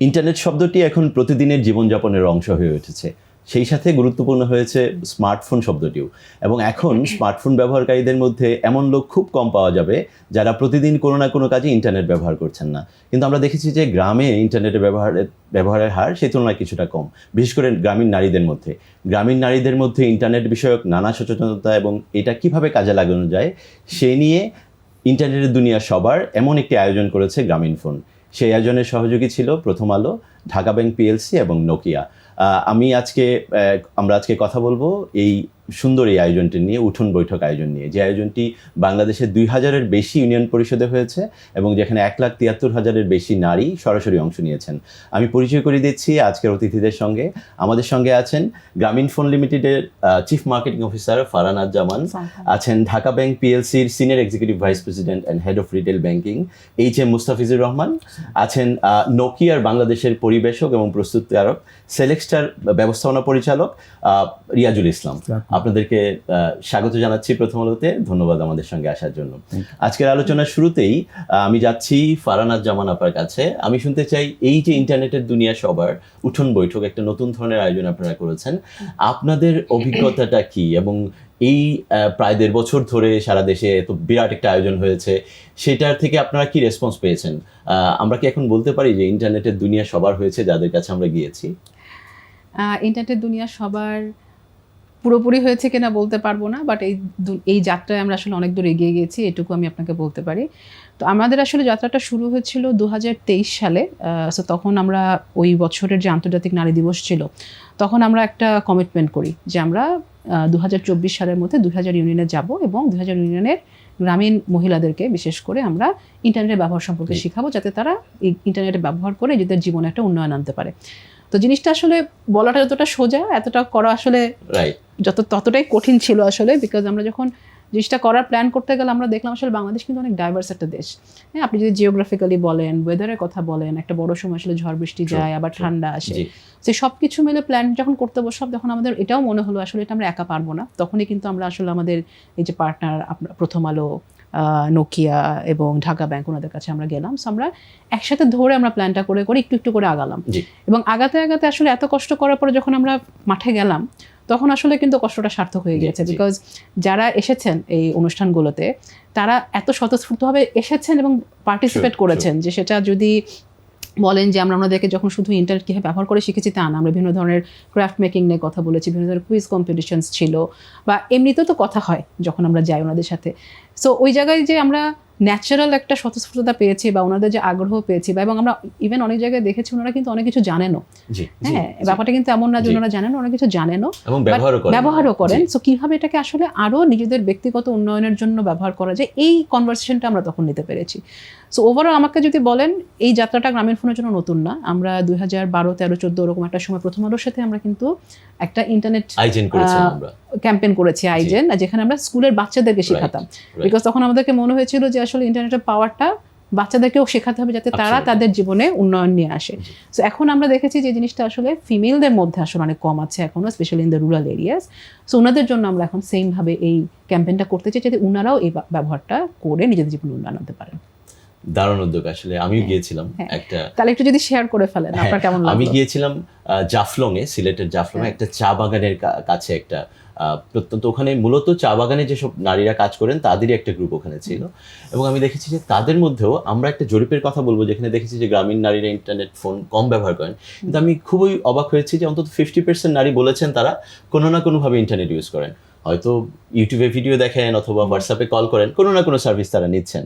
Internet শব্দটি এখন প্রতিদিনের জীবনযাপনের অংশ হয়ে উঠেছে। সেই সাথে গুরুত্বপূর্ণ হয়েছে স্মার্টফোন শব্দটিও। এবং এখন স্মার্টফোন ব্যবহারকারীদের মধ্যে এমন লোক খুব কম পাওয়া যাবে যারা প্রতিদিন কোনো না কোনো কাজে ইন্টারনেট ব্যবহার করছেন না। কিন্তু আমরা দেখেছি যে গ্রামে ইন্টারনেটের ব্যবহারের ব্যবহারের হার সেই তুলনায় কিছুটা কম। বিশেষ করে গ্রামীণ নারীদের মধ্যে। গ্রামীণ নারীদের মধ্যে ইন্টারনেট বিষয়ক নানা সচেতনতা এবং এটা কীভাবে কাজে লাগানো যায় সে নিয়ে ইন্টারনেটের দুনিয়া সবার এমন একটি আয়োজন করেছে গ্রামীণ ফোন। সেই আয়োজনের সহযোগী ছিল প্রথম আলো, ঢাকা ব্যাংক পিএলসি এবং নোকিয়া আমি আজকে আমরা আজকে কথা বলব এই সুন্দর এই আয়োজনটি নিয়ে উঠোন বৈঠক আয়োজন নিয়ে। যে আয়োজনটি বাংলাদেশের দুই হাজারের বেশি ইউনিয়ন পরিষদে হয়েছে এবং যেখানে এক লাখ তিয়াত্তর হাজারের বেশি নারী সরাসরি অংশ নিয়েছেন। আমি পরিচয় করে দিচ্ছি আজকের অতিথিদের সঙ্গে। আমাদের সঙ্গে আছেন গ্রামীণ ফোন লিমিটেডের chief marketing officer Faranaz Zaman আছেন Dhaka bank পিএলসির senior executive vice president and head of retail banking H M Mustafizur Rahman আছেন আহ, নোকিয়ার বাংলাদেশের পরিবেশক এবং প্রস্তুতকারক সেলেক্সটার ব্যবস্থাপনা পরিচালক আহ, রিয়াজুল ইসলাম। আপনাদেরকে স্বাগত জানাচ্ছি প্রথম আলোতে। ধন্যবাদ আমাদের সঙ্গে আসার জন্য। আজকের আলোচনার শুরুতেই আহ, আমি যাচ্ছি ফারানাজ জামান আপার কাছে। আমি শুনতে চাই এই যে ইন্টারনেটের দুনিয়া সবার উঠোন বৈঠক একটা নতুন ধরনের আয়োজন আপনারা করেছেন। আপনাদের অভিজ্ঞতাটা কি? এবং এই প্রায় দেড় বছর ধরে সারা দেশে এত বিরাট একটা আয়োজন হয়েছে। সেটার থেকে আপনারা কি রেসপন্স পেয়েছেন? আহ, আমরা কি এখন বলতে পারি যে ইন্টারনেটের দুনিয়া সবার হয়েছে যাদের কাছে আমরা গিয়েছি? আহ, ইন্টারনেট দুনিয়া সবার পুরোপুরি হয়েছে কিনা বলতে পারব না বাট এই এই যাত্রায় আমরা আসলে অনেক দূর এগিয়ে গেছি এটুকু আমি আপনাকে বলতে পারি। তো আমাদের আসলে যাত্রাটা শুরু হয়েছিল দু হাজার তেইশ সালে সো তখন আমরা ওই বছরের যে আন্তর্জাতিক নারী দিবস ছিল তখন আমরা একটা কমিটমেন্ট করি যে আমরা দু হাজার চব্বিশ সালের মধ্যে দু হাজার ইউনিয়নে যাব এবং দু হাজার ইউনিয়নের গ্রামীণ মহিলাদেরকে বিশেষ করে আমরা ইন্টারনেটের ব্যবহার সম্পর্কে শেখাবো যাতে তারা এই ইন্টারনেটের ব্যবহার করে নিজেদের জীবনে একটা উন্নয়ন আনতে পারে। তো জিনিসটা আসলে বলাটা যতটা সোজা এতটা করা আসলে যত ততটাই কঠিন ছিল আসলে বিকজ আমরা যখন জিনিসটা করার প্ল্যান করতে গেলে আমরা দেখলাম আসলে বাংলাদেশ কিন্তু অনেক ডাইভার্স একটা দেশ। হ্যাঁ আপনি যদি জিওগ্রাফিক্যালি বলেন ওয়েদারের কথা বলেন একটা বড় সময় আসলে ঝড় বৃষ্টি যায় আবার ঠান্ডা আসে। সে সব কিছু মিলে প্ল্যান যখন করতে বসলাম তখন আমাদের এটাও মনে হলো আসলে এটা আমরা একা পারব না। তখনই কিন্তু আমরা আসলে আমাদের এই যে পার্টনার প্রথম আলো নোকিয়া এবং ঢাকা ব্যাংক ওনাদের কাছে আমরা গেলাম। সো আমরা একসাথে ধরে আমরা প্ল্যানটা করে করে একটু একটু করে আগালাম। এবং আগাতে আগাতে আসলে এত কষ্ট করার পরে যখন আমরা মাঠে গেলাম তখন আসলে কিন্তু কষ্টটা সার্থক হয়ে গিয়েছে। বিকজ যারা এসেছেন এই অনুষ্ঠানগুলোতে তারা এত স্বতঃস্ফূর্তভাবে এসেছেন এবং পার্টিসিপেট করেছেন যে সেটা যদি বলেন যে আমরা ওনাদেরকে যখন শুধু ইন্টারনেট কীভাবে ব্যবহার করে শিখেছি তা না আমরা বিভিন্ন ধরনের ক্রাফট মেকিং নিয়ে কথা বলেছি বিভিন্ন ধরনের কুইজ কম্পিটিশনস ছিল বা এমনিতেও তো কথা হয় যখন আমরা যাই ওনাদের সাথে। সো ওই জায়গায় যে আমরা ন্যাচারাল একটা স্বতঃস্ফূর্ততা পেয়েছি বা ওনাদের যে আগ্রহ পেয়েছি বা এবং আমরা ইভেন অনেক জায়গায় দেখেছি ওনারা কিন্তু অনেক কিছু জানেনও। হ্যাঁ ব্যাপারটা কিন্তু এমন না যে ওনারা জানেন অনেক কিছু জানেনও ব্যবহারও করেন। সো কীভাবে এটাকে আসলে আরও নিজেদের ব্যক্তিগত উন্নয়নের জন্য ব্যবহার করা যায় এই কনভারসেশনটা আমরা তখন নিতে পেরেছি। সো ওভারঅল আমাকে যদি বলেন এই যাত্রাটা গ্রামীণ ফোনের জন্য নতুন না। আমরা দুই হাজার বারো তেরো চোদ্দ ওরকম একটা সময় প্রথম আলোর সাথে আমরা কিন্তু একটা ইন্টারনেট আয়োজন আমরা। ক্যাম্পেইন করেছি আইজেন যেখানে আমরা স্কুলের বাচ্চাদেরকে শেখাতাম। বিকজ তখন আমাদেরকে মনে হয়েছিল যে আসলে ইন্টারনেটের পাওয়ারটা বাচ্চাদেরকেও শেখাতে হবে যাতে তারা তাদের জীবনে উন্নয়ন নিয়ে আসে। সো এখন আমরা দেখেছি যে জিনিসটা আসলে ফিমেলদের মধ্যে আসলে অনেক কম আছে এখনও specially in the rural areas so ওনাদের জন্য আমরা এখন সেম ভাবে এই ক্যাম্পেইনটা করতে চাই যাতে ওনারাও এই ব্যবহারটা করে নিজেদের জীবনে উন্নয়ন আনতে পারেন। দারুণ উদ্যোগ আসলে আমিও হ্যাঁ, গিয়েছিলাম হ্যাঁ। একটা তাহলে একটু যদি শেয়ার করে ফেলেন হ্যাঁ, আপনার কেমন আমি লাগল? গিয়েছিলাম জাফলং এ সিলেটের জাফলং এ। একটা চা বাগানের কাছে একটা প্রত্যন্ত ওখানে মূলত চা বাগানে যেসব নারীরা কাজ করেন তাদেরই একটা গ্রুপ ওখানে ছিল। এবং আমি দেখেছি যে তাদের মধ্যেও আমরা একটা জরিপের কথা বলব যেখানে দেখেছি যে গ্রামীণ নারীরা ইন্টারনেট ফোন কম ব্যবহার করেন। কিন্তু আমি খুবই অবাক হয়েছি যে অন্তত ফিফটি পার্সেন্ট নারী বলেছেন তারা কোনো না কোনোভাবে ইন্টারনেট ইউজ করেন। হয়তো ইউটিউবে ভিডিও দেখেন অথবা হোয়াটসঅ্যাপে কল করেন কোনো না কোনো সার্ভিস তারা নিচ্ছেন।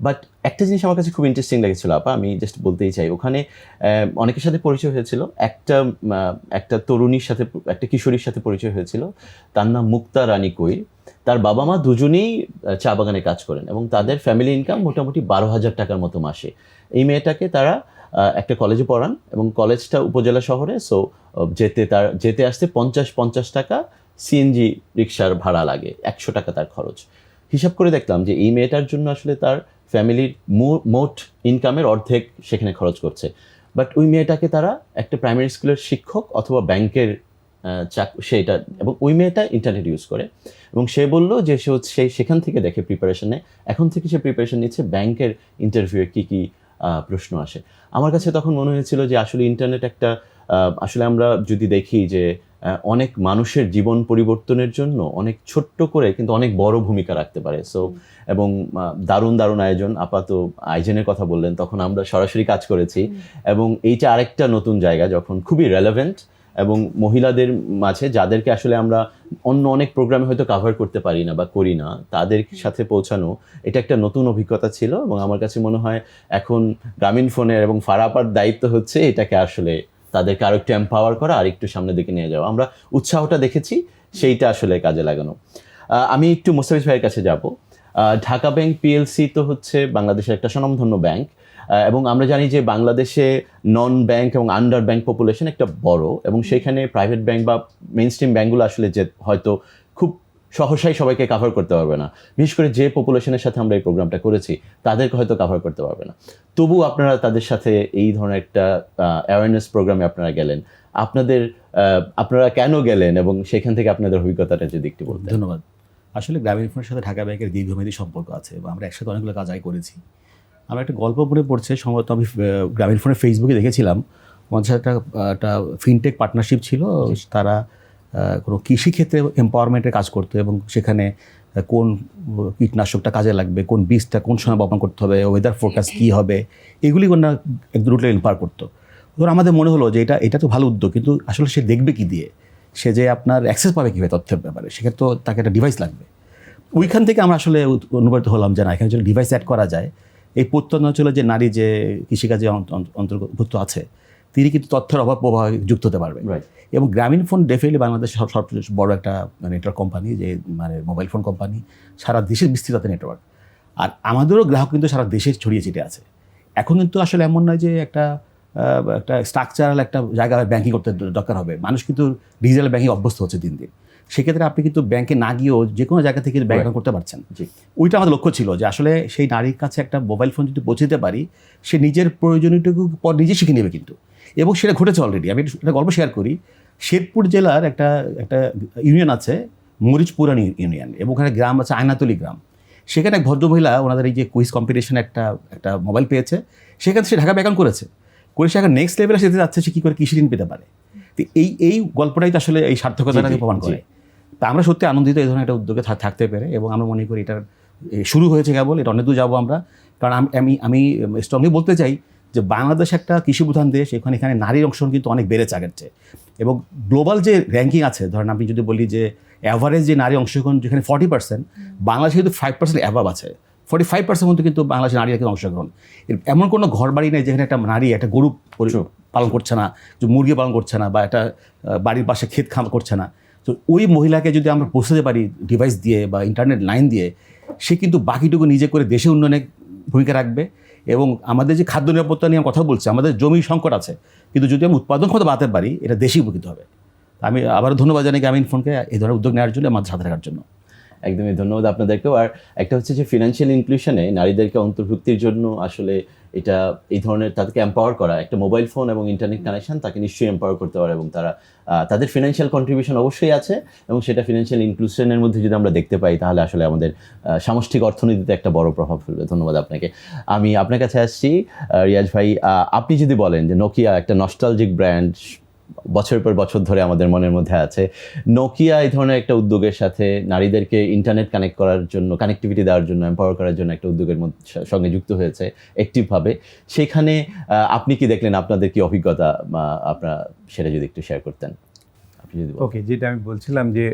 বাট একটা জিনিস আমার কাছে খুব ইন্টারেস্টিং লেগেছিল, আপা, আমি জাস্ট বলতেই চাই। ওখানে অনেকের সাথে পরিচয় হয়েছিল। একটা একটা তরুণীর সাথে, একটা কিশোরীর সাথে পরিচয় হয়েছিল। তার নাম মুক্তা রানী কৈর তার বাবা মা দুজনেই চা বাগানে কাজ করেন এবং তাদের ফ্যামিলি ইনকাম মোটামুটি বারো হাজার টাকার মতো মাসে। এই মেয়েটাকে তারা একটা কলেজে পড়ান এবং কলেজটা উপজেলা শহরে সো যেতে তার, যেতে আসতে পঞ্চাশ পঞ্চাশ টাকা সিএনজি রিক্সার ভাড়া লাগে। একশো টাকা তার খরচ। হিসাব করে দেখলাম যে এই মেয়েটার জন্য আসলে তার ফ্যামিলির মোট ইনকামের অর্ধেক সেখানে খরচ করছে। বাট ওই মেয়েটাকে তারা একটা প্রাইমারি স্কুলের শিক্ষক অথবা ব্যাংকের চাক সেটা এবং ওই মেয়েটা ইন্টারনেট ইউজ করে। এবং সে বলল যে সে সে সেখান থেকে দেখে প্রিপারেশন নেয়। এখন থেকে সে প্রিপারেশন নিচ্ছে ব্যাংকের ইন্টারভিউয়ে কী কী প্রশ্ন আসে। আমার কাছে তখন মনে হয়েছিল যে আসলে ইন্টারনেট একটা আসলে আমরা যদি দেখি যে অনেক মানুষের জীবন পরিবর্তনের জন্য অনেক ছোট্ট করে কিন্তু অনেক বড় ভূমিকা রাখতে পারে। সো এবং দারুণ দারুণ আয়োজন। আপাত আয়োজনের কথা বললেন তখন আমরা সরাসরি কাজ করেছি। এবং এইটা আরেকটা নতুন জায়গা যখন খুবই রেলেভেন্ট এবং মহিলাদের মাঝে যাদেরকে আসলে আমরা অন্য অনেক প্রোগ্রামে হয়তো কাভার করতে পারি না বা করি না তাদের সাথে পৌঁছানো এটা একটা নতুন অভিজ্ঞতা ছিল। এবং আমার কাছে মনে হয় এখন গ্রামীণ ফোনের এবং ফারাপার দায়িত্ব হচ্ছে এটাকে আসলে তাদেরকে আরও একটু এম্পাওয়ার করা আর একটু সামনের দিকে নিয়ে যাওয়া। আমরা উৎসাহটা দেখেছি, সেইটা আসলে কাজে লাগানো। আমি একটু মোস্তাফিজ ভাইয়ের কাছে যাব। ঢাকা ব্যাংক পিএলসি তো হচ্ছে বাংলাদেশের একটা স্বনামধন্য ব্যাংক। এবং আমরা জানি যে বাংলাদেশে নন ব্যাংক এবং আন্ডার ব্যাংক পপুলেশন একটা বড়, এবং সেখানে প্রাইভেট ব্যাংক বা মেইন স্ট্রিম ব্যাংকগুলো আসলে যে হয়তো খুব সহসাই সবাইকে কাভার করতে পারবে না। বিশেষ করে যে পপুলেশনের সাথে আমরা এই প্রোগ্রামটা করেছি তাদেরকে হয়তো কাভার করতে পারবে না। তবু আপনারা তাদের সাথে এই ধরনের একটা অ্যাওয়ারনেস প্রোগ্রামে আপনারা গেলেন। আপনাদের আপনারা কেন গেলেন এবং সেখান থেকে আপনাদের অভিজ্ঞতাটা যদি একটু বলতেন। ধন্যবাদ। আসলে গ্রামীণ ফোনের সাথে ঢাকা ব্যাংকের দীর্ঘমেয়াদী সম্পর্ক আছে এবং আমরা একসাথে অনেকগুলো কাজ আগে করেছি। আমার একটা গল্প মনে পড়ছে সম্ভবত আমি গ্রামীণ ফোনের ফেসবুকে দেখেছিলাম। আমাদের সাথে একটা একটা ফিনটেক পার্টনারশিপ ছিল তারা কোনো কৃষিক্ষেত্রে এম্পাওয়ারমেন্টের কাজ করতো এবং সেখানে কোন কীটনাশকটা কাজে লাগবে কোন বীজটা কোন সময় বপন করতে হবে ওয়েদার ফোরকাস্ট কী হবে এগুলি ওনারা একদম রুটে এম্পাওয়ার করতো। ধর আমাদের মনে হলো যে এটা এটা তো ভালো উদ্যোগ কিন্তু আসলে সে দেখবে কি দিয়ে? সে যে আপনার অ্যাক্সেস পাবে কীভাবে তথ্যের ব্যাপারে সেক্ষেত্রে তো তাকে একটা ডিভাইস লাগবে। ওইখান থেকে আমরা আসলে অনুপ্রাণিত হলাম যে না এখানে যদি ডিভাইস অ্যাড করা যায় এই প্রত্যন্ত অঞ্চলে যে নারী যে কৃষিকাজে অন্ত- অন্ত- অন্তর্ভুক্ত আছে তিনি কিন্তু তথ্যের অভাব প্রবাহ যুক্ত হতে পারবে Right. এবং গ্রামীণ ফোন ডেফিনেটলি বাংলাদেশের সব সবচেয়ে বড় একটা নেটওয়ার্ক কোম্পানি যে মানে মোবাইল ফোন কোম্পানি সারা দেশের বিস্তৃত নেটওয়ার্ক আর আমাদেরও গ্রাহক কিন্তু সারা দেশে ছড়িয়ে ছিটে আছে। এখন কিন্তু আসলে এমন নয় যে একটা একটা স্ট্রাকচারাল একটা জায়গায় ব্যাংকিং করতে দরকার হবে। মানুষ কিন্তু ডিজিটাল ব্যাংকিং অভ্যস্ত হচ্ছে দিন দিন। সেক্ষেত্রে আপনি কিন্তু ব্যাংকে না গিয়েও যে কোনো জায়গা থেকে ব্যাংক Right. করতে পারছেন। জি। ওইটা আমাদের লক্ষ্য ছিল যে আসলে সেই নারীর কাছে একটা মোবাইল ফোন যদি পৌঁছে দিতে পারি সে নিজের প্রয়োজনীয়টুকু পর নিজে শিখে নেবে কিন্তু। এবং সেটা ঘটেছে অলরেডি আমি একটা গল্প শেয়ার করি। শেরপুর জেলার একটা একটা ইউনিয়ন আছে মরিচপুরান ইউনিয়ন এবং ওখানে গ্রাম আছে আয়নাতলি গ্রাম। সেখানে এক ভদ্রমহিলা ওনাদের এই যে কুইজ কম্পিটিশন একটা একটা মোবাইল পেয়েছে। সেখানে সে ঢাকা ব্যাকরণ করেছে। করে সে এখন নেক্সট লেভেলে যেতে যাচ্ছে সে কী করে কৃষি ঋণ পেতে পারে। তো এই এই গল্পটাই তো আসলে এই সার্থকতাটাকে প্রমাণ করে। তা আমরা সত্যি আনন্দিত এই ধরনের একটা উদ্যোগে থাকতে পেরে এবং আমরা মনে করি এটার শুরু হয়েছে কেবল এটা অনেক দূর যাব আমরা। কারণ আম- আমি আমি স্ট্রংলি বলতে চাই যে বাংলাদেশ একটা কৃষি প্রধান দেশ এখানে এখানে নারীর অংশগ্রহণ কিন্তু অনেক বেড়েছে আগের চেয়ে। এবং গ্লোবাল যে র্যাঙ্কিং আছে ধরেন আমি যদি বলি যে অ্যাভারেজ যে নারী অংশগ্রহণ যেখানে ফর্টি পার্সেন্ট বাংলাদেশে কিন্তু ফাইভ পার্সেন্ট অ্যাভাব আছে। ফর্টি ফাইভ পার্সেন্ট মধ্যে কিন্তু বাংলাদেশের নারীরা কিন্তু অংশগ্রহণ। এমন কোনো ঘর বাড়ি নেই যেখানে একটা নারী একটা গরু পালন করছে না যে মুরগি পালন করছে না বা একটা বাড়ির পাশে ক্ষেত খাম করছে না। তো ওই মহিলাকে যদি আমরা পৌঁছাতে পারি ডিভাইস দিয়ে বা ইন্টারনেট লাইন দিয়ে সে কিন্তু বাকিটুকু নিজে করে দেশে উন্নয়নে ভূমিকা রাখবে। এবং আমাদের যে খাদ্য নিরাপত্তা নিয়ে কথা বলছি, আমাদের জমি সংকট আছে। কিন্তু যদি আমি উৎপাদন ক্ষমতা বাড়াতে পারি, এটা দেশেই উপকৃত হবে। আমি আবার ধন্যবাদ জানাই গ্রামীণ ফোনকে এই ধরনের উদ্যোগ নেওয়ার জন্য আমাদের সাথে থাকার জন্য। একদমই ধন্যবাদ আপনাদেরকেও। আর একটা হচ্ছে যে ফিনান্সিয়াল ইনক্লুশনে নারীদেরকে অন্তর্ভুক্তির জন্য আসলে এটা এই ধরনের তাদেরকে এম্পাওয়ার করা, একটা মোবাইল ফোন এবং ইন্টারনেট কানেকশন তাকে নিশ্চয়ই এম্পাওয়ার করতে পারে এবং তারা তাদের ফিনান্সিয়াল কন্ট্রিবিউশন অবশ্যই আছে এবং সেটা ফিনান্সিয়াল ইনক্লুশনের মধ্যে যদি আমরা দেখতে পাই তাহলে আসলে আমাদের সামষ্টিক অর্থনীতিতে একটা বড় প্রভাব ফেলবে। ধন্যবাদ আপনাকে। আমি আপনার কাছে আসছি রিয়াজ ভাই আপনি যদি বলেন যে নোকিয়া একটা নস্টালজিক ব্র্যান্ড বছর পর বছর ধরে আমাদের মনের মধ্যে আছে। নোকিয়া এই ধরনের একটা উদ্যোগের সাথে নারীদেরকে ইন্টারনেট কানেক্ট করার জন্য কানেক্টিভিটি দেওয়ার জন্য এম্পাওয়ার করার জন্য একটা উদ্যোগের সঙ্গে যুক্ত হয়েছে অ্যাক্টিভভাবে সেখানে আপনি কি দেখলেন? আপনাদের কি অভিজ্ঞতা? আপনারা সেটা যদি একটু শেয়ার করতেন। ওকে যেটা আমি বলছিলাম যে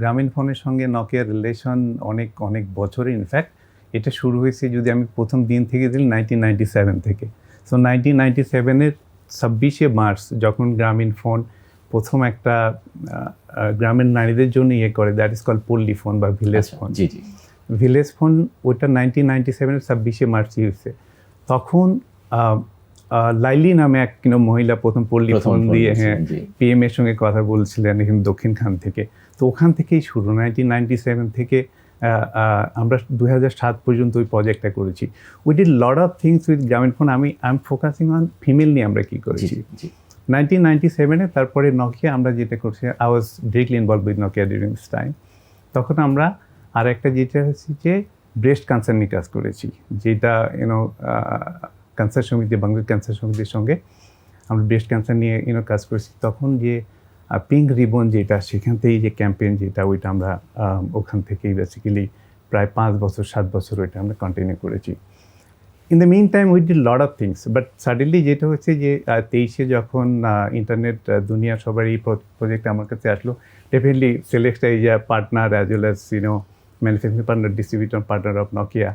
গ্রামীণ ফোনের সঙ্গে নকিয়ার রিলেশন অনেক অনেক বছরের। ইনফ্যাক্ট এটা শুরু হয়েছে যদি আমি প্রথম দিন থেকে দিই নাইনটিন নাইনটি সেভেন থেকে। সো নাইনটিন নাইনটি সেভেনের ছাব্বিশে মার্চ যখন গ্রামীণ ফোন প্রথম একটা গ্রামের নারীদের জন্য ইয়ে করে that is call Palli phone বা ভিলেজ আচ্ছা, ফোন। জি জি। ভিলেজ ফোন ওটা নাইনটিন নাইনটি সেভেনের ছাব্বিশে মার্চই হয়েছে তখন লাইলি নামে এক মহিলা প্রথম পল্লী ফোন দিয়ে হ্যাঁ। পিএম এর সঙ্গে কথা বলছিলেন এখানে দক্ষিণখান থেকে। তো ওখান থেকেই শুরু নাইনটিন নাইনটি সেভেন থেকে আমরা হাজার সাত পর্যন্ত ওই প্রজেক্টটা করেছি। We did lot of things with Grameen phone আমি I am focusing on female নিয়ে আমরা কী করেছি? নাইনটিন নাইনটি সেভেনে তারপরে নকিয়া আমরা যেটা করছি I was directly involve with Nokia during this time তখন আমরা আর একটা যেটা হচ্ছে যে ব্রেস্ট ক্যান্সার নিয়ে কাজ করেছি যেটা ইউনো ক্যান্সার সমিতি বাংলাদেশ ক্যান্সার সমিতির সঙ্গে আমরা ব্রেস্ট ক্যান্সার নিয়ে ইউনো কাজ করেছি। তখন যে পিঙ্ক রিবন যেটা, সেখান থেকেই যে ক্যাম্পেইন যেটা, ওইটা আমরা ওখান থেকেই বেসিক্যালি প্রায় পাঁচ বছর, সাত বছর ওইটা আমরা কন্টিনিউ করেছি। In the mean time with the lot of things but suddenly যেটা হচ্ছে যে তেইশে যখন ইন্টারনেট দুনিয়া সবার এই প্রজেক্ট আমার কাছে আসলো definitely is a partner as well as you know manufacturing partner distributor partner of Nokia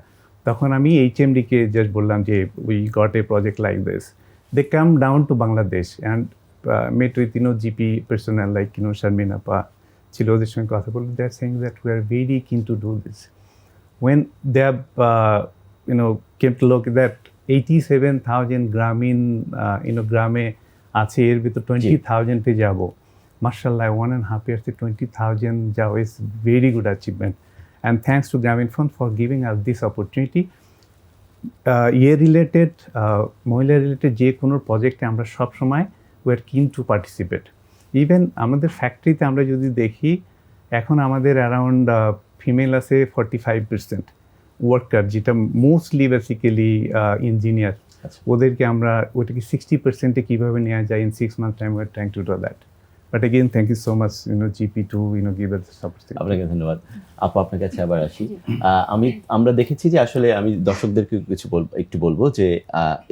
তখন আমি এইচ এমডিকে জাস্ট বললাম যে we got a project like this they come down to Bangladesh and met with you know GP personal like you know Sharmin আপা ছিল ওদের সঙ্গে কথা বলল। They are saying that we are very keen to do this when they have, uh, you know, came to look that 87,000 গ্রামীণ uh, গ্রামে আছে এর ভিতর টোয়েন্টি থাউজেন্ডে যাব। মার্শাল্লাহ ওয়ান অ্যান্ড হাফ ইয়ার্সে টোয়েন্টি থাউজেন্ড যাওয়া is very good achievement and thanks to Grameen phone for giving us this opportunity ইয়ে রিলেটেড মহিলা রিলেটেড যে কোনো প্রজেক্টে আমরা সবসময় উই আর কিন টু পার্টিসিপেট ইভেন আমাদের ফ্যাক্টরিতে আমরা যদি দেখি এখন আমাদের অ্যারাউন্ড ফিমেল আছে ফর্টি ফাইভ পার্সেন্ট ওয়ার্কার যেটা মোস্টলি বেসিক্যালি ইঞ্জিনিয়ার। ওদেরকে আমরা ওটাকে সিক্সটি পার্সেন্টে কীভাবে নেওয়া যায় in six month time we're trying to do that but again thank you so much you know GP to you know give আপনাকে ধন্যবাদ। আপু আপনার কাছে আবার আসি। আমি আমরা দেখেছি যে আসলে আমি দর্শকদেরকে কিছু বলব একটু বলব যে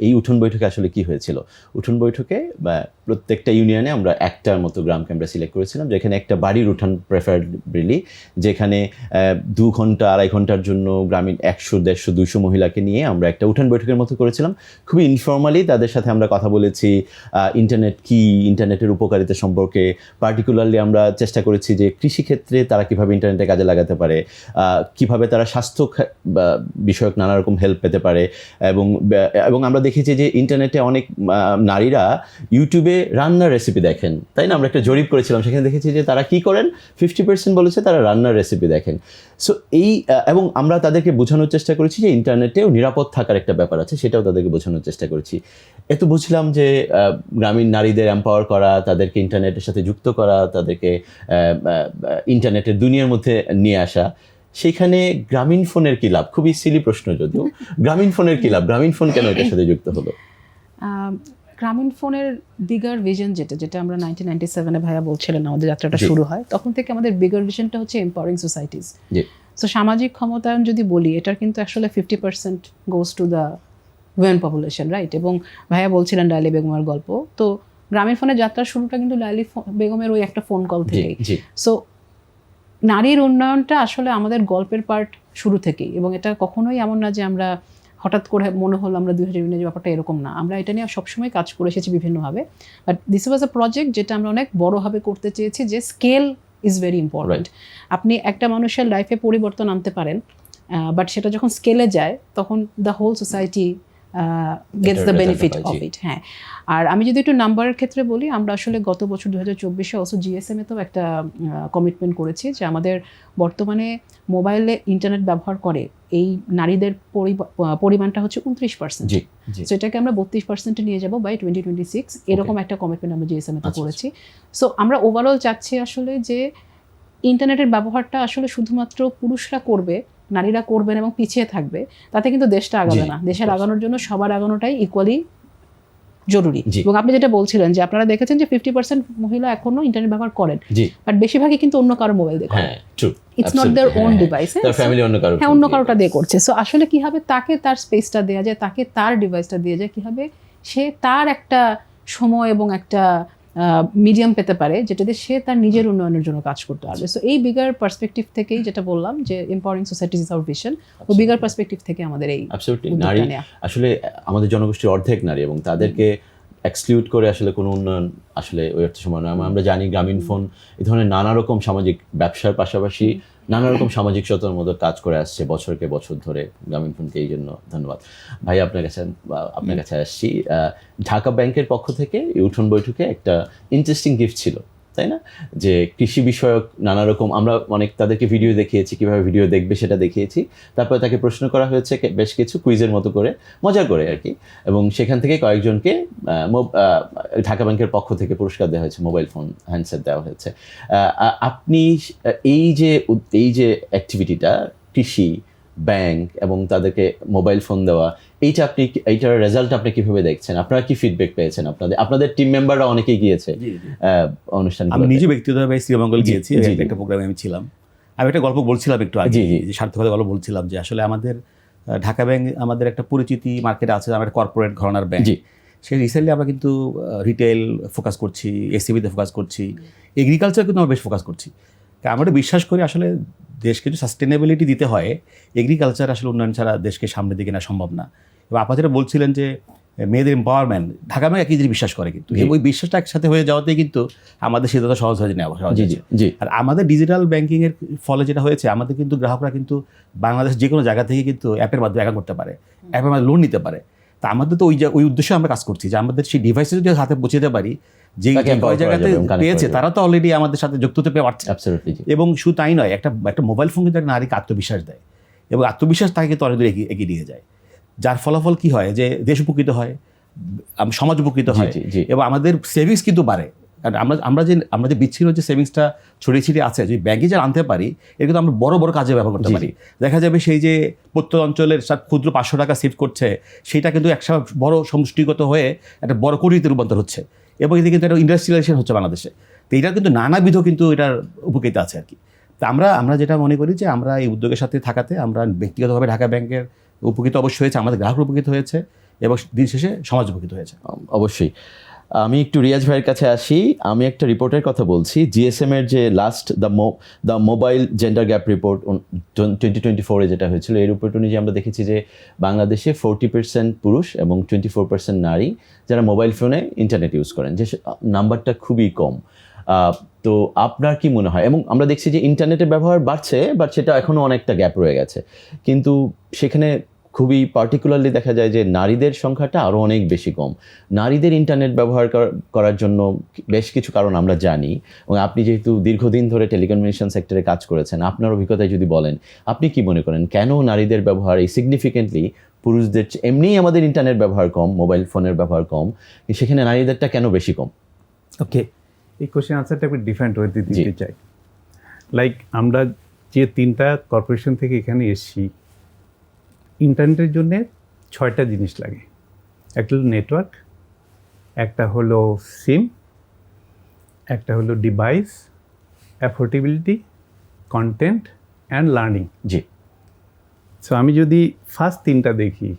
এই উঠোন বৈঠকে আসলে কি হয়েছিল? উঠোন বৈঠকে বা প্রত্যেকটা ইউনিয়নে আমরা একটার মতো গ্রামকে আমরা সিলেক্ট করেছিলাম, যেখানে একটা বাড়ির উঠান প্রেফারেবলি যেখানে দু ঘণ্টা, আড়াই ঘণ্টার জন্য গ্রামীণ একশো, দেড়শো, দুইশো মহিলাকে নিয়ে আমরা একটা উঠান বৈঠকের মতো করেছিলাম। খুবই ইনফর্মালি তাদের সাথে আমরা কথা বলেছি ইন্টারনেট কি ইন্টারনেটের উপকারিতা সম্পর্কে পার্টিকুলারলি আমরা চেষ্টা করেছি যে কৃষিক্ষেত্রে তারা কীভাবে ইন্টারনেটে কাজে লাগাতে পারে কীভাবে তারা স্বাস্থ্য বিষয়ক নানা রকম হেল্প পেতে পারে এবং এবং আমরা দেখেছি যে ইন্টারনেটে অনেক নারীরা ইউটিউবে রান্নার রেসিপি দেখেন। তাই না? আমরা একটা জরিপ করেছিলাম, সেখানে দেখেছি যে তারা কি করেন? ফিফটি পার্সেন্ট বলেছে তারা রান্নার রেসিপি দেখেন। সো এই এবং আমরা তাদেরকে বোঝানোর চেষ্টা করেছি যে ইন্টারনেটেও নিরাপদ থাকার একটা ব্যাপার আছে, সেটাও তাদেরকে বোঝানোর চেষ্টা করেছি। এত বুঝলাম যে গ্রামীণ নারীদের এম্পাওয়ার করা, তাদেরকে ইন্টারনেটের সাথে যুক্ত করা, তাদেরকে ইন্টারনেটের দুনিয়ার মধ্যে নিয়ে আসা। সেখানে গ্রামীণ ফোনের কি লাভ? খুবই সিলি প্রশ্ন যদিও। গ্রামীণ ফোনের কি লাভ? গ্রামীণ ফোন কেন এটার সাথে যুক্ত হলো? গ্রামীণ ফোনের বিগার ভিশন যেটা যেটা আমরা নাইনটিন নাইনটি সেভেনে ভাইয়া বলছিলেন আমাদের যাত্রাটা শুরু হয় তখন থেকে আমাদের বিগার ভিশনটা হচ্ছে এম্পাওয়ারিং সোসাইটিস জি। সো সামাজিক ক্ষমতায়ন যদি বলি এটার কিন্তু আসলে fifty percent goes to the women population right এবং ভাইয়া বলছিলেন লাইলি বেগমের গল্প তো গ্রামীণ ফোনের যাত্রার শুরুটা কিন্তু লাইলি ফো- বেগমের ওই একটা ফোন কল থেকেই। জি। সো নারীর উন্নয়নটা আসলে আমাদের গল্পের পার্ট শুরু থেকেই এবং এটা কখনোই এমন না যে আমরা হঠাৎ করে মনে হলো আমরা দুই হাজার যে ব্যাপারটা এরকম না। আমরা এটা নিয়ে সবসময় কাজ করে এসেছি বিভিন্নভাবে। But this was a project যেটা আমরা অনেক বড়োভাবে করতে চেয়েছি যে স্কেল ইজ ভেরি ইম্পর্ট্যান্ট আপনি একটা মানুষের লাইফে পরিবর্তন আনতে পারেন বাট সেটা যখন স্কেলে যায় তখন the whole society gets the benefit of it হ্যাঁ। আর আমি যদি একটু নাম্বারের ক্ষেত্রে বলি আমরা আসলে গত বছর দু হাজার চব্বিশে অবশ্য জিএসএম এতেও একটা কমিটমেন্ট করেছি যে আমাদের বর্তমানে মোবাইলে ইন্টারনেট ব্যবহার করে এই নারীদের পরিমাণটা হচ্ছে উনত্রিশ পার্সেন্ট জি জি। সো এটাকে আমরা বত্রিশ পার্সেন্টে নিয়ে যাব বাই টোয়েন্টি টোয়েন্টি সিক্স এরকম একটা কমিটমেন্ট আমরা জিএসএম এতে আচ্ছা, করেছি। সো আমরা ওভারঅল চাচ্ছি আসলে যে ইন্টারনেটের ব্যবহারটা আসলে শুধুমাত্র পুরুষরা করবে নারীরা করবেন এবং পিছিয়ে থাকবে তাতে কিন্তু দেশটা আগাবে না। দেশের আগানোর জন্য সবার আগানোটাই ইকুয়ালি জরুরি। এবং আপনি যেটা বলছিলেন যে আপনারা দেখেছেন যে ফিফটি পার্সেন্ট মহিলা এখনও ইন্টারনেট ব্যবহার করেন বাট বেশিরভাগই কিন্তু অন্য কারও মোবাইল হ্যাঁ true it's not their own device তার অন্য হ্যাঁ অন্য কারোটা দিয়ে করছে। সো আসলে কি হবে? তাকে তার স্পেসটা দেওয়া যায় তাকে তার ডিভাইসটা দিয়ে যায় কি হবে? সে তার একটা সময় এবং একটা মিডিয়াম পেতে পারে যেটাতে সে তার নিজের উন্নয়নের জন্য কাজ করতে পারবে। সো এই বিগার পার্সপেক্টিভ থেকেই যেটা বললাম যে empowering societies is our vision O bigger perspective থেকে আমাদের এই নারী। আসলে আমাদের জনগোষ্ঠীর অর্ধেক নারী এবং তাদেরকে এক্সক্লুড করে আসলে কোনো উন্নয়ন আসলে ওই অর্থ সময় নয়। আমরা জানি গ্রামীণ ফোন এই ধরনের নানা রকম সামাজিক ব্যবসার পাশাপাশি নানা রকম সামাজিক সচেতন মতো কাজ করে আসছে বছরকে বছর ধরে গ্রামীণ ফোনকে এই জন্য ধন্যবাদ। ভাই, আপনার কাছে আপনার কাছে আসছি। ঢাকা ব্যাংকের পক্ষ থেকে উঠোন বৈঠকে একটা ইন্টারেস্টিং গিফট ছিল। তাই না? যে কৃষি বিষয়ক নানা রকম, আমরা অনেক তাদেরকে ভিডিও দেখিয়েছি, কীভাবে ভিডিও দেখবে সেটা দেখিয়েছি। তারপরে তাকে প্রশ্ন করা হয়েছে বেশ কিছু কুইজের মতো করে মজা করে আর কি। এবং সেখান থেকে কয়েকজনকে ঢাকা ব্যাংকের পক্ষ থেকে পুরস্কার দেওয়া হয়েছে, মোবাইল ফোন হ্যান্ডসেট দেওয়া হয়েছে। আপনি, এই যে এই যে অ্যাক্টিভিটিটা কৃষি ব্যাংক এবং তাদেরকে মোবাইল ফোন দেওয়া এইটা আপনি এইটার রেজাল্ট আপনি কীভাবে দেখছেন? আপনারা কি ফিডব্যাক পেয়েছেন আপনাদের? আপনাদের টিম মেম্বাররা অনেকেই গিয়েছে অনুষ্ঠান আমি নিজে ব্যক্তিগতভাবে শ্রীমঙ্গল গিয়েছি একটা- প্রোগ্রামে আমি ছিলাম। আমি একটা গল্প বলছিলাম একটু আগে। যে সার্থকতা গল্প বলছিলাম যে আসলে আমাদের ঢাকা ব্যাংক আমাদের একটা পরিচিতি মার্কেটে আছে আমরা কর্পোরেট ঘরানার ব্যাংক জি। সেই রিসেন্টলি আমরা কিন্তু রিটেল ফোকাস করছি এসিবিতে ফোকাস করছি এগ্রিকালচার কিন্তু আমরা বেশ ফোকাস করছি। তা আমরা বিশ্বাস করি আসলে দেশকে যদি সাস্টেনেবিলিটি দিতে হয় এগ্রিকালচার আসলে উন্নয়ন ছাড়া দেশকে সামনের দিকে নেওয়া সম্ভব না। এবং আপা যেটা বলছিলেন যে মেয়েদের এম্পাওয়ারমেন্ট ঢাকা ব্যাংক একই জিনিস বিশ্বাস করে কিন্তু। ওই বিশ্বাসটা একসাথে হয়ে যাওয়াতেই কিন্তু আমাদের সিদ্ধান্ত সহজ হয়ে নেওয়া সহজ জি জি জি। আর আমাদের ডিজিটাল ব্যাংকিংয়ের ফলে যেটা হয়েছে আমাদের কিন্তু গ্রাহকরা কিন্তু বাংলাদেশ যে কোনো জায়গা থেকে কিন্তু অ্যাপের মাধ্যমে অ্যাকাউন্ট করতে পারে অ্যাপের মাধ্যমে লোন নিতে পারে। তা আমাদের তো ওই ওই উদ্দেশ্যে আমরা কাজ করছি যে আমাদের সেই ডিভাইসে যদি হাতে পৌঁছে পারি যে জায়গাতে পেয়েছে তারা তো অলরেডি আমাদের সাথে যুক্ত হতে পেয়ে পারছে। এবং শুধু তাই নয় একটা একটা মোবাইল ফোন কিন্তু একটা নারীকে আত্মবিশ্বাস দেয়। এবং আত্মবিশ্বাস তাকে কিন্তু অনেক দূর এগিয়ে এগিয়ে নিয়ে যায়। যার ফলাফল কি হয়? যে দেশ উপকৃত হয় সমাজ উপকৃত হয়। এবং আমাদের সেভিংস কিন্তু বাড়ে। কারণ আমরা আমরা যে আমরা যে বিচ্ছিন্ন যে সেভিংসটা ছড়িয়ে ছিটিয়ে আছে যদি ব্যাংকে যা আনতে পারি এটা কিন্তু আমরা বড় বড় কাজে ব্যবহার করতে পারি। দেখা যাবে সেই যে প্রত্যন্ত অঞ্চলের সাত ক্ষুদ্র পাঁচশো টাকা সেভ করছে সেটা কিন্তু একটা বড় সমষ্টিগত হয়ে একটা বড় কোটিতে রূপান্তর হচ্ছে। এবং এতে কিন্তু একটা ইন্ডাস্ট্রিয়ালাইজেশন হচ্ছে বাংলাদেশে। তো এটা কিন্তু নানাবিধ কিন্তু এটার উপকৃত আছে আর কি। তা আমরা আমরা যেটা মনে করি যে আমরা এই উদ্যোগের সাথে থাকাতে আমরা ব্যক্তিগতভাবে ঢাকা ব্যাংকের উপকৃত অবশ্যই হয়েছে, আমাদের গ্রাহক উপকৃত হয়েছে এবং দিন শেষে সমাজ উপকৃত হয়েছে। অবশ্যই। আমি একটু রিয়াজ ভাইয়ের কাছে আসি। আমি একটা রিপোর্টের কথা বলছি। জিএসএম এর যে last the Md the mobile gender gap report twenty twenty ফোরে যেটা হয়েছিল এই রিপোর্ট অনুযায়ী আমরা দেখেছি যে বাংলাদেশে ফোরটি পার্সেন্ট পুরুষ এবং টোয়েন্টি ফোর পার্সেন্ট নারী যারা মোবাইল ফোনে ইন্টারনেট ইউজ করেন, যে নাম্বারটা খুবই কম। তো আপনার কি মনে হয়? এবং আমরা দেখছি যে ইন্টারনেটের ব্যবহার বাড়ছে বাট সেটা এখনও অনেকটা গ্যাপ রয়ে গেছে। কিন্তু সেখানে খুবই পার্টিকুলারলি দেখা যায় যে নারীদের সংখ্যাটা আরও অনেক বেশি কম। নারীদের ইন্টারনেট ব্যবহার করার জন্য বেশ কিছু কারণ আমরা জানি। এবং আপনি যেহেতু দীর্ঘদিন ধরে টেলিকমিউনিকেশন সেক্টরে কাজ করেছেন আপনার অভিজ্ঞতায় যদি বলেন আপনি কি মনে করেন কেন নারীদের ব্যবহার এই সিগনিফিকেন্টলি পুরুষদের এমনিই আমাদের ইন্টারনেট ব্যবহার কম মোবাইল ফোনের ব্যবহার কম সেখানে নারীদেরটা কেন বেশি কম? ওকে এই কোশ্চেন আনসারটা একটু ডিফারেন্ট ওয়েতে দিতে চাই। লাইক আমরা যে তিনটা কর্পোরেশন থেকে এখানে এসেছি ইন্টারনেটের জন্যে ছয়টা জিনিস লাগে। একটা হলো নেটওয়ার্ক একটা হলো সিম একটা হলো device affordability content and learning G. So আমি যদি ফার্স্ট তিনটা দেখি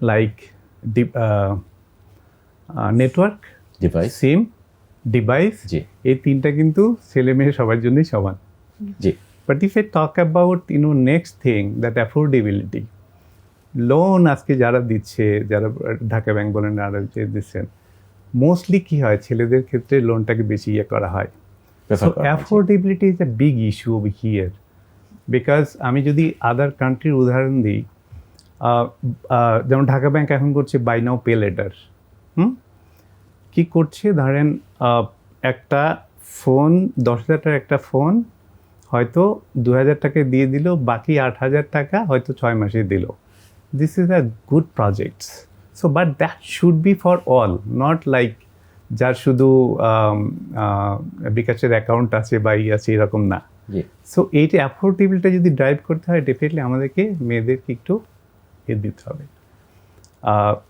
like network device SIM device জি। এই তিনটা কিন্তু ছেলে মেয়ে সবার জন্যই সমান। জি। But if I talk about you know next thing that affordability loan আজকে যারা দিচ্ছে যারা ঢাকা ব্যাংক বলেন আর যে দিচ্ছেন মোস্টলি কি হয়? ছেলেদের ক্ষেত্রে লোনটাকে বেশি ইয়ে করা হয়। So. Affordability is a big issue over here because আমি যদি আদার কান্ট্রির উদাহরণ দিই যেমন ঢাকা ব্যাংক এখন করছে buy now pay later hmm? কী করছে? ধরেন একটা ফোন দশ হাজার টাকার একটা ফোন হয়তো দু হাজার টাকা দিয়ে দিল বাকি আট হাজার টাকা হয়তো ছয় মাসে দিল। This is a good projects so but that should be for all not like যার শুধু বিকাশের অ্যাকাউন্ট আছে বা ই আছে এরকম না। সো এইটা অ্যাফোর্ডেবিলিটা যদি ড্রাইভ করতে হয় ডেফিনেটলি আমাদেরকে মেয়েদেরকে একটু এ দিতে হবে।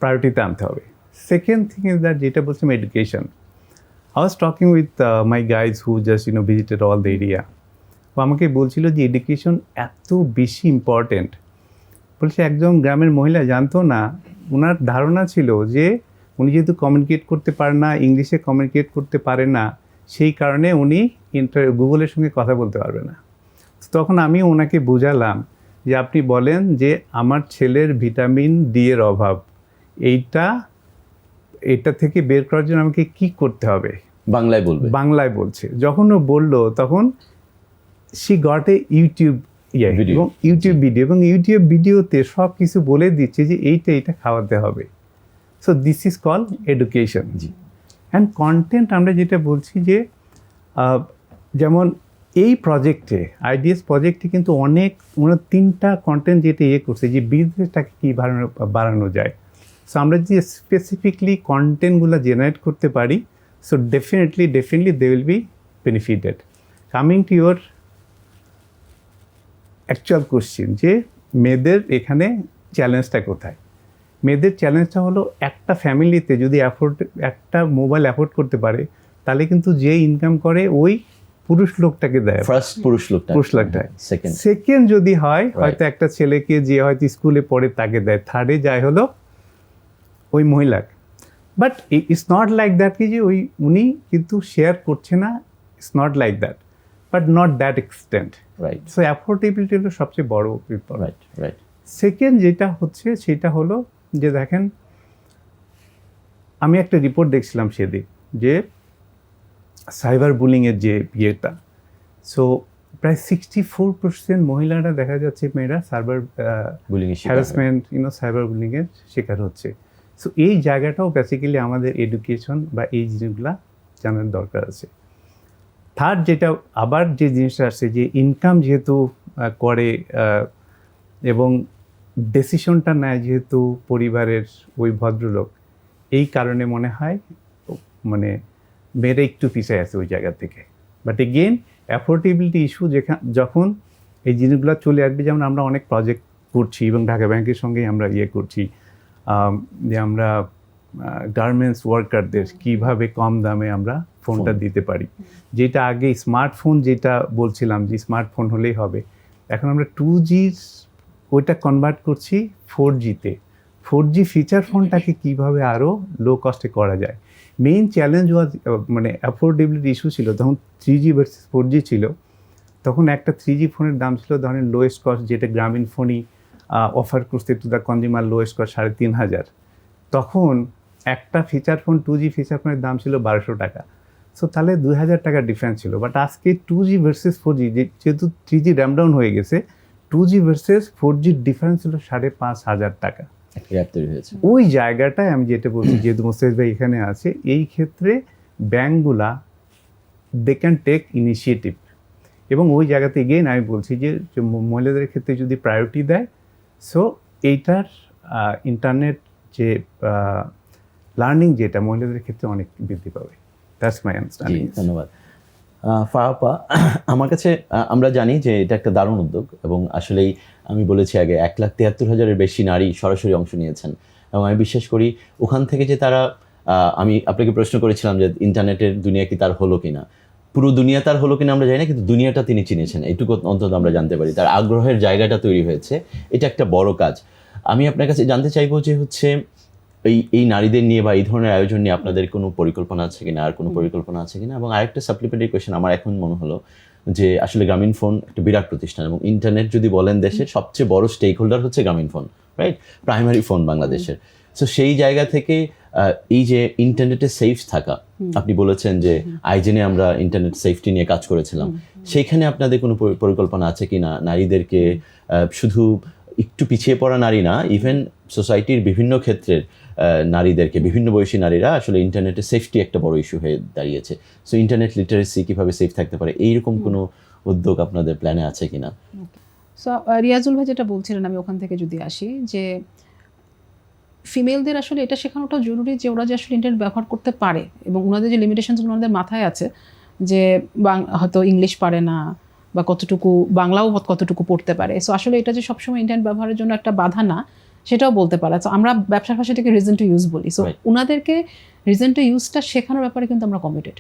প্রায়োরিটিতে আনতে হবে। সেকেন্ড থিং ইজ দ্যাট যেটা বলছিলাম education I was talking with my guys who just you know visited all the area ও আমাকে বলছিল যে এডুকেশন এত বেশি ইম্পর্টেন্ট বলছে একজন গ্রামের মহিলা জানতো না ওনার ধারণা ছিল যে উনি যেহেতু কমিউনিকেট করতে পারে না ইংলিশে কমিউনিকেট করতে পারে না সেই কারণে উনি ইন্টার গুগলের সঙ্গে কথা বলতে পারবে না। তখন আমি ওনাকে বোঝালাম যে আপনি বলেন যে আমার ছেলের ভিটামিন ডি এর অভাব এইটা এটা থেকে বের করার জন্য আমাকে কি করতে হবে? বাংলায় বলবে। বাংলায় বলছে। যখন ও বলল তখন সি গট এ ইউটিউব ইয়ে এবং ইউটিউব ভিডিও এবং ইউটিউব ভিডিওতে সব কিছু বলে দিচ্ছে যে এইটা এইটা খাওয়াতে হবে। So this is call education G. And content আমরা যেটা বলছি যে যেমন এই প্রজেক্টে আইডিএস প্রজেক্টে কিন্তু অনেক ওনার তিনটা কন্টেন্ট যেটা ইয়ে করছে যে বিজনেসটাকে কী বাড়ানো বাড়ানো যায়। সো আমরা যে স্পেসিফিকলি কন্টেন্টগুলো জেনারেট করতে পারি so definitely definitely they will be benefited coming to your actual question যে মেয়েদের এখানে চ্যালেঞ্জটা কোথায়? মেয়েদের চ্যালেঞ্জটা হলো একটা ফ্যামিলিতে যদি অ্যাফোর্ড একটা মোবাইল অ্যাফোর্ড করতে পারে তাহলে কিন্তু যে ইনকাম করে ওই পুরুষ লোকটাকে দেয়। ফার্স্ট পুরুষ লোকটা পুরুষ লোকটা। সেকেন্ড সেকেন্ড যদি হয় হয়তো একটা ছেলেকে যে হয়তো স্কুলে পড়ে তাকে দেয়। থার্ডে যায় হলো ওই মহিলাকে। But it's not like that কি যে ওই উনি কিন্তু শেয়ার করছে না it's not like that but not that extent right so affordability হলো সবচেয়ে বড় বিপদ রাইট রাইট সেকেন্ড যেটা হচ্ছে সেটা হলো যে দেখেন আমি একটা রিপোর্ট দেখছিলাম সেদিন যে সাইবার বুলিংয়ের যে ইয়েটা সো প্রায় সিক্সটি ফোর পার্সেন্ট মহিলারা দেখা যাচ্ছে মেয়েরা cyber bullying harassment you know cyber বুলিংয়ের শিকার হচ্ছে। সো এই জায়গাটাও বেসিক্যালি আমাদের এডুকেশন বা এই জিনিসগুলা জানার দরকার আছে। থার্ড যেটা আবার যে জিনিসটা আসছে যে ইনকাম যেহেতু করে এবং ডেসিশনটা নেয় যেহেতু পরিবারের ওই ভদ্রলোক, এই কারণে মনে হয় মানে মেয়েরা একটু পিছিয়ে আছে ওই জায়গা থেকে। বাট এগেন অ্যাফোর্ডেবিলিটি ইস্যু যেখানে যখন এই জিনিসগুলো চলে আসবে, যেমন আমরা অনেক প্রজেক্ট করছি এবং ঢাকা ব্যাংকের সঙ্গেই আমরা ইয়ে করছি যে আমরা গার্মেন্টস ওয়ার্কারদের কীভাবে কম দামে আমরা ফোনটা দিতে পারি। যেটা আগে স্মার্টফোন যেটা বলছিলাম যে স্মার্টফোন হলেই হবে। এখন আমরা টু জির ওইটা কনভার্ট করছি ফোর জিতে ফোর জি ফিচার ফোনটাকে কীভাবে আরও লো কস্টে করা যায়? মেইন চ্যালেঞ্জ ওয়াজ মানে অ্যাফোর্ডেবিলিটি ইস্যু ছিল। তখন three G versus four G ছিল। তখন একটা থ্রি জি ফোনের দাম ছিল ধরেন লোয়েস্ট কস্ট যেটা গ্রামীণ ফোনই অফার করতে to the consumer lowest cost সাড়ে তিন হাজার। তখন একটা feature phone two G feature ফোনের দাম ছিল বারোশো টাকা। সো তাহলে দুই হাজার টাকার ডিফারেন্স ছিল। বাট আজকে two G versus four G যেহেতু থ্রি জি র্যাম ডাউন হয়ে গেছে টু জি ভার্সেস ফোর জির ডিফারেন্স ছিল সাড়ে পাঁচ হাজার টাকা। ওই জায়গাটায় আমি যেটা বলছি যেহেতু মোস্তাফিজ ভাই এখানে আছে এই ক্ষেত্রে ব্যাঙ্কগুলা দে ক্যান টেক ইনিশিয়েটিভ এবং ওই জায়গাতে গিয়ে আমি বলছি যে মহিলাদের ক্ষেত্রে যদি প্রায়োরিটি দেয় সো এইটার ইন্টারনেট যে লার্নিং যেটা মহিলাদের ক্ষেত্রে অনেক বৃদ্ধি পাবে। দ্যাটস মাই আন্ডারস্ট্যান্ডিং ধন্যবাদ। ফারাপা আমার কাছে আমরা জানি যে এটা একটা দারুণ উদ্যোগ এবং আসলেই আমি বলেছি আগে, এক লাখ তিয়াত্তর হাজারের বেশি নারী সরাসরি অংশ নিয়েছেন এবং আমি বিশ্বাস করি ওখান থেকে যে তারা আমি আপনাকে প্রশ্ন করেছিলাম যে ইন্টারনেটের দুনিয়া কি তার হলো কিনা। পুরো দুনিয়া তার হলো কিনা আমরা জানি না, কিন্তু দুনিয়াটা তিনি চিনেছেন। এইটুকু অন্তত আমরা জানতে পারি, তার আগ্রহের জায়গাটা তৈরি হয়েছে। এটা একটা বড় কাজ। আমি আপনার কাছে জানতে চাইব যে হচ্ছে এই এই নারীদের নিয়ে বা এই ধরনের আয়োজন নিয়ে আপনাদের কোনো পরিকল্পনা আছে কিনা? আর কোনো পরিকল্পনা আছে কিনা? এবং আরেকটা সাপ্লিমেন্টারি কোয়েশ্চেন আমার এখন মনে হলো যে আসলে গ্রামীণ ফোন একটা বিরাট প্রতিষ্ঠান এবং ইন্টারনেট যদি বলেন দেশের সবচেয়ে বড় স্টেক হোল্ডার হচ্ছে Grameen phone right primary phone বাংলাদেশের। সো সেই জায়গা থেকে এই যে ইন্টারনেটে সেফ থাকা আপনি বলেছেন যে আইজেনে আমরা ইন্টারনেট সেফটি নিয়ে কাজ করেছিলাম। সেইখানে আপনাদের কোনো পরিকল্পনা আছে কিনা? নারীদেরকে আহ, শুধু একটু পিছিয়ে পড়া নারী না ইভেন সোসাইটির বিভিন্ন ক্ষেত্রের নারীদেরকে বিভিন্ন বয়সী নারীরা আসলে ইন্টারনেটে সেফটি একটা বড় ইস্যু হয়ে দাঁড়িয়েছে। সো ইন্টারনেট লিটারেসি কীভাবে সেফ থাকতে পারে? এইরকম কোনো উদ্যোগ আপনাদের প্ল্যানে আছে কিনা? সো রিয়াজুল ভাই যেটা বলছিলেন আমি ওখান থেকে যদি আসি যে ফিমেলদের আসলে এটা শেখানোটা জরুরি যে ওরা যে আসলে ইন্টারনেট ব্যবহার করতে পারে এবং ওনাদের যে লিমিটেশনসগুলো ওনাদের মাথায় আছে যে হয়তো ইংলিশ পারে না বা কতটুকু বাংলাও কতটুকু পড়তে পারে। সো আসলে এটা যে সবসময় ইন্টারনেট ব্যবহারের জন্য একটা বাধা না সেটাও বলতে পারে। তো আমরা ব্যবসার ভাষাটাকে রিজন টু ইউজ বলি। সো ওনাদেরকে রিজন টু ইউজটা শেখানোর ব্যাপারে কিন্তু আমরা কমিটেড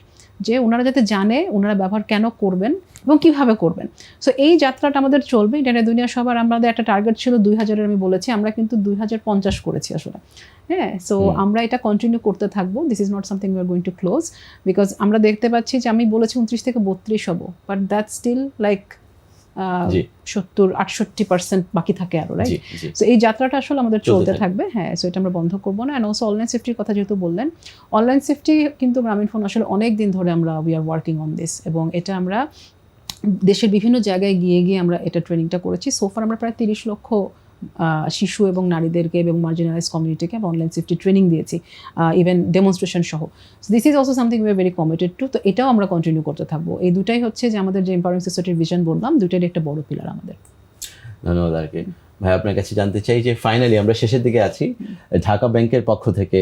যে ওনারা যাতে জানে ওনারা ব্যবহার কেন করবেন এবং কীভাবে করবেন। সো এই যাত্রাটা আমাদের চলবে। ইন্টারনেট দুনিয়া সবার আমাদের একটা টার্গেট ছিল দুই হাজারের আমি বলেছি। আমরা কিন্তু দুই হাজার পঞ্চাশ করেছি আসলে। হ্যাঁ? সো আমরা এটা কন্টিনিউ করতে থাকব। This is not something we are going to close because আমরা দেখতে পাচ্ছি যে আমি বলেছি উনত্রিশ থেকে বত্রিশ হব। But that still like. সত্তর আটষট্টি পার্সেন্ট বাকি থাকে আরও রাইট সো এই যাত্রাটা আসলে আমাদের চলতে থাকবে। হ্যাঁ সো এটা আমরা বন্ধ করব না। অ্যান্ড অলসো অনলাইন সেফটির কথা যেহেতু বললেন অনলাইন সেফটি কিন্তু গ্রামীণ ফোন আসলে অনেক দিন ধরে আমরা we are working on this এবং এটা আমরা দেশের বিভিন্ন জায়গায় গিয়ে গিয়ে আমরা এটা ট্রেনিংটা করেছি। সোফার আমরা প্রায় তিরিশ লক্ষ শিশু এবং নারীদেরকে এবং মার্জিনালাইজ কমিউনিটিকে আমরা অনলাইন সেফটি ট্রেনিং দিয়েছি ইভেন ডেমনস্ট্রেশন সহ। This is also something we are very committed to তো এটাও আমরা কন্টিনিউ করতে থাকব। এই দুটাই হচ্ছে যে আমাদের যে এম্পাওয়ারিং সোসাইটির ভিশন বললাম, দুটারই একটা বড় পিলার আমাদের। ধন্যবাদ আর কি। ভাই, আপনার কাছে জানতে চাই যে ফাইনালি আমরা শেষের দিকে আছি। ঢাকা ব্যাংকের পক্ষ থেকে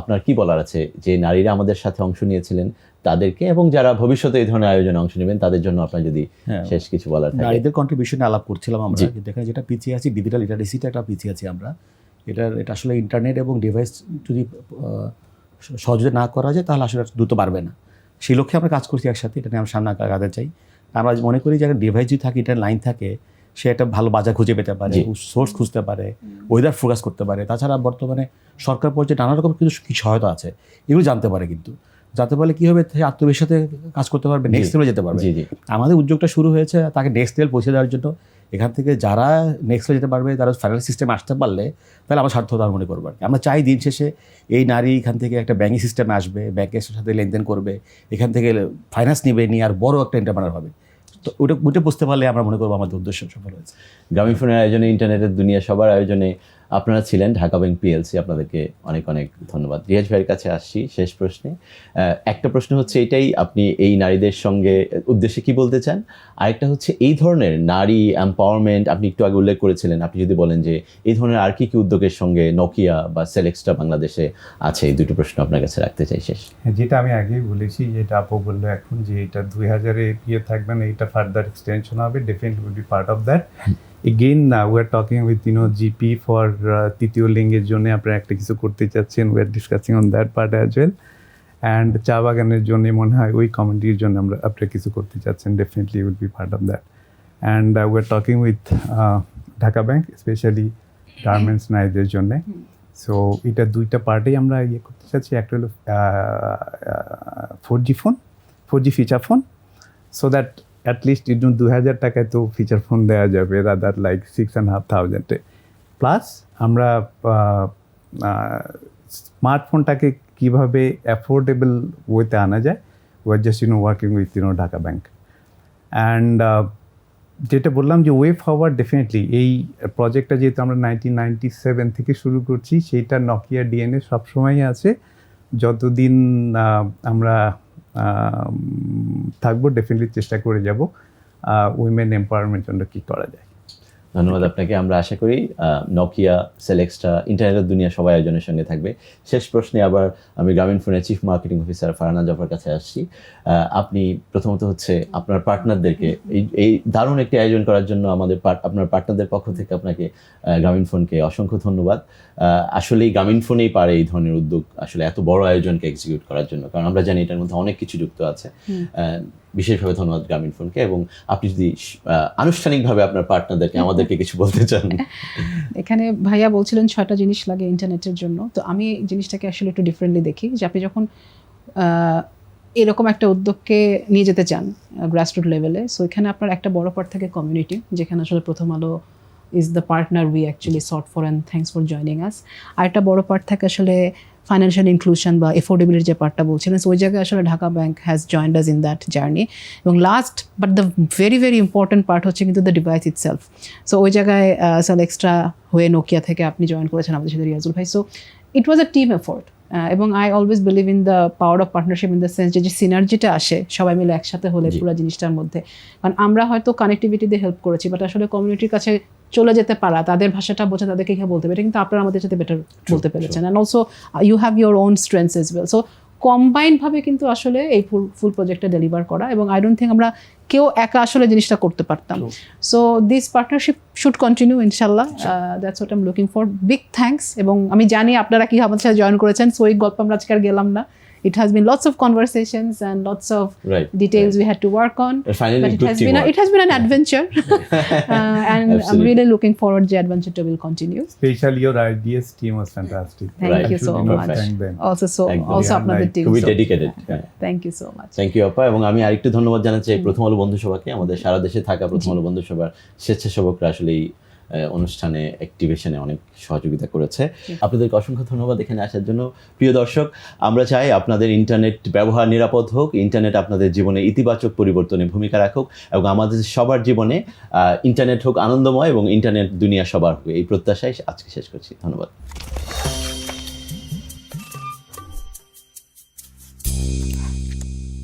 আপনার কি বলার আছে? যে নারীরা আমাদের সাথে অংশ নিয়েছিলেন তাদেরকে এবং যারা ভবিষ্যতে এই ধরনের আয়োজনে অংশ নেবেন তাদের জন্য আপনার যদি হ্যাঁ। শেষ কিছু বলার থাকে। নারীদের কন্ট্রিবিউশনে আলাপ করছিলাম আমরা। এখানে যেটা পিছিয়ে আছি ডিজিটাল লিটারেসিটা একটা পিছিয়ে আছি আমরা। এটার এটা আসলে ইন্টারনেট এবং ডিভাইস যদি সহযোগিতা না করা যায় তাহলে আসলে দ্রুত বাড়বে না। সেই লক্ষ্যে আমরা কাজ করছি একসাথে এটা নিয়ে আমরা সামনে আগাতে চাই। আমরা মনে করি যে একটা ডিভাইস যদি থাকে ইন্টারনেট লাইন থাকে সে একটা ভালো বাজার খুঁজে পেতে পারে সোর্স খুঁজতে পারে ওয়েদার ফোকাস করতে পারে। তাছাড়া বর্তমানে সরকার পর্যায়ে নানা রকম কিছু কি সহায়তা আছে। এগুলো জানতে পারে কিন্তু। জানতে বলে কী হবে সে আত্মবিশ্বাসে কাজ করতে পারবে নেক্সট লেভেলে যেতে পারবে। আমাদের উদ্যোগটা শুরু হয়েছে তাকে নেক্সট লেভেল পৌঁছে দেওয়ার জন্য। এখান থেকে যারা নেক্সট লেভেল যেতে পারবে তারা ফাইনাল সিস্টেমে আসতে পারলে তাহলে আমার সার্থকতা মনে করব। আমরা চাই দিন শেষে এই নারী এখান থেকে একটা ব্যাঙ্কিং সিস্টেমে আসবে ব্যাংকের সাথে লেনদেন করবে এখান থেকে ফাইন্যান্স নিবে নিয়ে আর বড় একটা এন্টারপ্রেনার হবে। তো ওটা ওটা বুঝতে পারলে আমরা মনে করব আমাদের উদ্দেশ্য সফল হয়েছে। গ্রামীণ ফোনের আয়োজনে ইন্টারনেটের দুনিয়া সবার আয়োজনে আপনারা ছিলেন ঢাকা ব্যাংক পিএলসি আপনাদেরকে অনেক অনেক ধন্যবাদ। রিয়াজ ভাইয়ের কাছে আসছি শেষ প্রশ্নে। একটা প্রশ্ন হচ্ছে এটাই আপনি এই নারীদের সঙ্গে উদ্দেশ্যে কি বলতে চান? আরেকটা হচ্ছে এই ধরনের নারী এম্পাওয়ারমেন্ট আপনি একটু আগে উল্লেখ করেছিলেন আপনি যদি বলেন যে এই ধরনের আর কি কি উদ্যোগের সঙ্গে নোকিয়া বা সেলেক্সটা বাংলাদেশে আছে এই দুটো প্রশ্ন আপনার কাছে রাখতে চাই শেষ। হ্যাঁ, যেটা আমি আগেই বলেছি যেটা আপু বলল এখন যে এটা দুই হাজারে ইয়ে থাকবে না এটা ফার্দার এক্সটেনশন হবে definitely part of that again না we are talking with you know GP for তৃতীয় লিঙ্গের জন্য আপনারা একটা কিছু করতে চাচ্ছেন। We are discussing on that part as well and চা বাগানের জন্য মনে হয় ওই কমিটির জন্য আমরা আপনারা কিছু করতে চাচ্ছেন। Definitely will be part of that and we are talking with Dhaka bank specially garments নারীদের জন্যে। সো এটা দুইটা পার্টেই আমরা ইয়ে করতে চাচ্ছি। একটা হলো four G phone four G feature phone so that at least ইডুন দু হাজার টাকায় তো ফিচার ফোন দেওয়া যাবে rather like six and half থাউজেন্ডে plus আমরা স্মার্টফোনটাকে কীভাবে অ্যাফোর্ডেবল ওয়েতে আনা যায় we're just you know working with you know Dhaka bank and যেটা বললাম যে ওয়ে ফরওয়ার্ড ডেফিনেটলি এই প্রজেক্টটা যেহেতু আমরা নাইনটিন নাইনটি সেভেন থেকে শুরু করছি, সেইটা নকিয়া ডিএনএ সবসময়ই আছে। যতদিন আমরা থাকব ডেফিনেটলি চেষ্টা করে যাব। উইমেন এম্পাওয়ারমেন্ট জন্য কী করা যায়। ধন্যবাদ আপনাকে। আমরা আশা করি নকিয়া সেলেক্সটা ইন্টারনেটের দুনিয়া সবাই আয়োজনের সঙ্গে থাকবে। শেষ প্রশ্নে আবার আমি গ্রামীণ ফোনের chief marketing officer Farhana Zafar কাছে আসছি। আপনি প্রথমত হচ্ছে আপনার পার্টনারদেরকে এই এই দারুণ একটি আয়োজন করার জন্য আমাদের আপনার পার্টনারদের পক্ষ থেকে আপনাকে গ্রামীণ ফোনকে অসংখ্য ধন্যবাদ। আসলেই গ্রামীণ ফোনেই পারে এই ধরনের উদ্যোগ আসলে এত বড় আয়োজনকে এক্সিকিউট করার জন্য। কারণ আমরা জানি এটার মধ্যে অনেক কিছু যুক্ত আছে। বিশেষভাবে ধন্যবাদ গ্রামীণ ফোনকে এবং আপনি যদি আনুষ্ঠানিকভাবে আপনার পার্টনারদেরকে আমাদেরকে কিছু বলতে চান। এখানে ভাইয়া বলছিলেন ছয়টা জিনিস লাগে ইন্টারনেটের জন্য। তো আমি জিনিসটাকে আসলে একটু ডিফারেন্টলি দেখি যে আপনি যখন এরকম একটা উদ্যোগকে নিয়ে যেতে চান গ্রাসরুট লেভেলে সো এখানে আপনার একটা বড় পার্ট থাকে কমিউনিটি যেখানে আসলে Prothom Alo is the partner we actually sought for and thanks for joining us আর একটা বড় পার্ট থাকে আসলে ফাইন্যান্সিয়াল ইনক্লুশন বা এফোর্ডেবিলিটি যে পার্টটা বলছিলেন সো ওই জায়গায় আসলে Dhaka bank has joined us in that journey এবং last but the very very important part হচ্ছে কিন্তু the device itself so ওই জায়গায় সাল এক্সট্রা হয়ে নোকিয়া থেকে আপনি জয়েন করেছেন আমাদের সাথে, রিয়াজুল ভাই। So it was a team effort এবং I always believe in the power of partnership in the sense যে সিনার্জিটা আসে সবাই মিলে একসাথে হলে। পুরো জিনিসটার মধ্যে। কারণ আমরা হয়তো কানেক্টিভিটি দিয়ে হেল্প করেছি বাট আসলে কমিউনিটির কাছে চলে যেতে পারা তাদের ভাষাটা বোঝা তাদেরকে কীভাবে বলতে এটা কিন্তু আপনারা আমাদের সাথে বেটার বলতে পেরেছেন। And also you have your own strengths as well so কম্বাইন্ডভাবে কিন্তু আসলে এই ফুল ফুল প্রজেক্টটা ডেলিভার করা এবং আই ডোন্ট থিঙ্ক আমরা কেউ একা আসলে জিনিসটা করতে পারতাম। So this partnership should continue ইনশাল্লাহ that's what I'm looking for big thanks এবং আমি জানি আপনারা কি আমাদের সাথে জয়েন করেছেন সো এই গল্প আমরা আজকে আর গেলাম না। It has been lots of conversations and lots of right details right. we had to work on. Finally But it has been a, it has been an adventure, uh, and Absolutely. I'm really looking forward the adventure to will continue. Especially your IDS team was fantastic. Thank Right. you so much. Thank them. Also, so একদম। also Yeah, আপনাদের team. খুবই so dedicated হ্যাঁ Thank you so much. Thank you আপা এবং আমি আরেকটু ধন্যবাদ জানাচ্ছি এই প্রথম আলো বন্ধু সভাকে আমাদের সারা দেশে থাকা প্রথম আলো বন্ধু সভার স্বেচ্ছাসেবকরা আসলে অনুষ্ঠানে অ্যাক্টিভেশনে অনেক সহযোগিতা করেছে। আপনাদেরকে অসংখ্য ধন্যবাদ এখানে আসার জন্য। প্রিয় দর্শক আমরা চাই আপনাদের ইন্টারনেট ব্যবহার নিরাপদ হোক ইন্টারনেট আপনাদের জীবনে ইতিবাচক পরিবর্তনে ভূমিকা রাখুক এবং আমাদের সবার জীবনে ইন্টারনেট হোক আনন্দময় এবং ইন্টারনেট দুনিয়া সবার হোক। এই প্রত্যাশায় আজকে শেষ করছি। ধন্যবাদ।